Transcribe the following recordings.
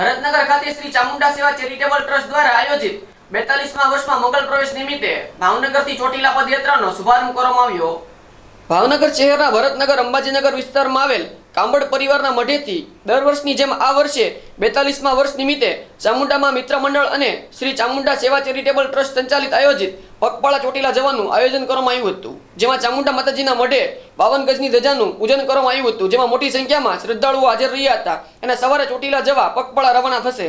ભરતનગર ખાતે શ્રી ચામુંડા સેવા charitable trust દ્વારા આયોજિત બેતાલીસમા વર્ષમાં મોગલ પ્રવેશ નિમિત્તે ભાવનગરથી ચોટીલા પદયાત્રાનો શુભારંભ કરવામાં આવ્યો. ભાવનગર શહેરના ભરતનગર અંબાજીનગર વિસ્તારમાં આવેલ કાંબડ પરિવારના મઢેથી દર વર્ષની જેમ આ વર્ષે બેતાલીસમા વર્ષ નિમિત્તે ચામુંડામાં મિત્ર મંડળ અને શ્રી ચામુંડા સેવા ચેરિટેબલ ટ્રસ્ટ સંચાલિત આયોજિત પગપાળા ચોટીલા જવાનું આયોજન કરવામાં આવ્યું હતું. જેમાં ચામુંડા માતાજીના મઢે બાવન ગજની ધજાનું પૂજન કરવામાં આવ્યું હતું. જેમાં મોટી સંખ્યામાં શ્રદ્ધાળુઓ હાજર રહ્યા હતા અને સવારે ચોટીલા જવા પગપાળા રવાના થશે.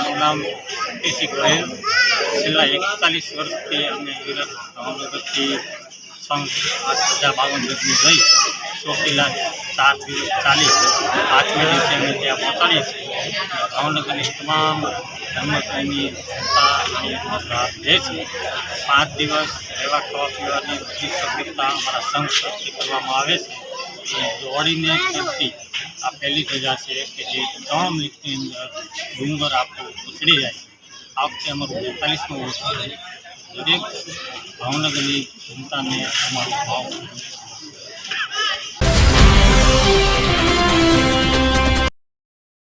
મારું નામ કેસી ગોહિલ. છેલ્લા એકતાલીસ વર્ષથી અમે વિરત ભાવનગરથી હજાર બાવન ગજની લઈ ચોટીલા ચાર દિવસ ચાલી. પાંચમે દિવસે અમે ત્યાં પહોંચાડીએ છીએ. ભાવનગરની તમામ ધર્મપ્રેમી જનતા અને લાભ લે છે પાંચ દિવસ રહેવા ખાવા પીવાની બધી સભ્યતા અમારા સંઘ તરફથી કરવામાં આવે છે. દોડીને કરતી આ પહેલી ધજા છે કે જે ત્રણ મિનિટની અંદર ડુંગર આપણો ઉછળી જાય છે આ વખતે અમારું બેતાલીસમું વર્ષ છે દરેક ભાવનગરની જનતાને અમારો ભાવ